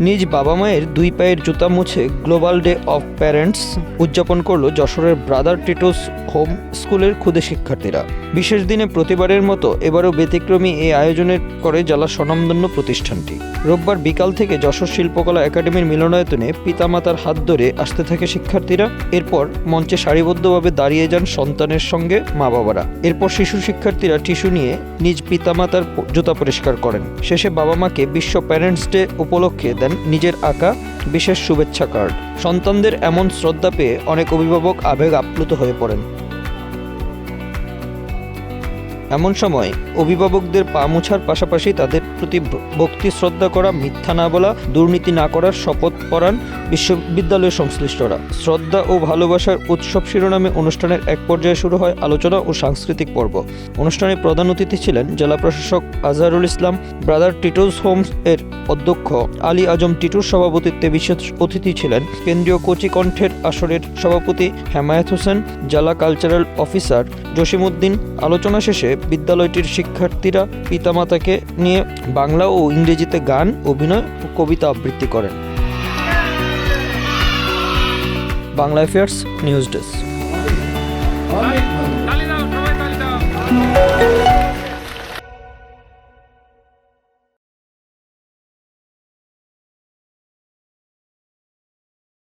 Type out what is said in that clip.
নিজ বাবা মায়ের দুই পায়ের জুতা মুছে গ্লোবাল ডে অফ প্যারেন্টস উদযাপন করল যশোরের ব্রাদার টিটোস হোম স্কুলের ক্ষুদে শিক্ষার্থীরা। বিশেষ দিনে প্রতিবারের মতো এবারও ব্যতিক্রমী এই আয়োজনের করে জেলা স্বনামধন্য প্রতিষ্ঠানটি। রোববার বিকাল থেকে যশোর শিল্পকলা একাডেমির মিলনায়তনে পিতামাতার হাত ধরে আসতে থাকে শিক্ষার্থীরা। এরপর মঞ্চে সারিবদ্ধভাবে দাঁড়িয়ে যান সন্তানের সঙ্গে মা বাবারা এরপর শিশু শিক্ষার্থীরা টিস্যু নিয়ে নিজ পিতামাতার জুতা পরিষ্কার করেন। শেষে বাবা মাকে বিশ্ব প্যারেন্টস ডে উপলক্ষে দেন নিজের আঁকা বিশেষ শুভেচ্ছা কার্ড। সন্তানদের এমন শ্রদ্ধা পেয়ে অনেক অভিভাবক আবেগ আপ্লুত হয়ে পড়েন। এমন সময় অভিভাবকদের পা মোছার পাশাপাশি তাদের প্রতি ভক্তি, শ্রদ্ধা করা, মিথ্যা না বলা, দুর্নীতি না করার শপথ পড়ান বিশ্ববিদ্যালয়ের সংশ্লিষ্টরা। শ্রদ্ধা ও ভালোবাসার উৎসব শিরোনামে অনুষ্ঠানের এক পর্যায়ে শুরু হয় আলোচনা ও সাংস্কৃতিক পর্ব। অনুষ্ঠানে প্রধান অতিথি ছিলেন জেলা প্রশাসক Azharul Islam, brother Titos homes এর অধ্যক্ষ আলী আজম টিটুর সভাপতিত্বে বিশেষ অতিথি ছিলেন কেন্দ্রীয় কচি কণ্ঠের আসরের সভাপতি হেমায়েত হোসেন, জেলা কালচারাল অফিসার জসিমউদ্দিন। আলোচনা শেষে বিদ্যালয়টির শিক্ষার্থীরা পিতামাতাকে নিয়ে বাংলা ও ইংরেজিতে গান, অভিনয় ও কবিতা আবৃত্তি করেন। Bangla affairs news desk.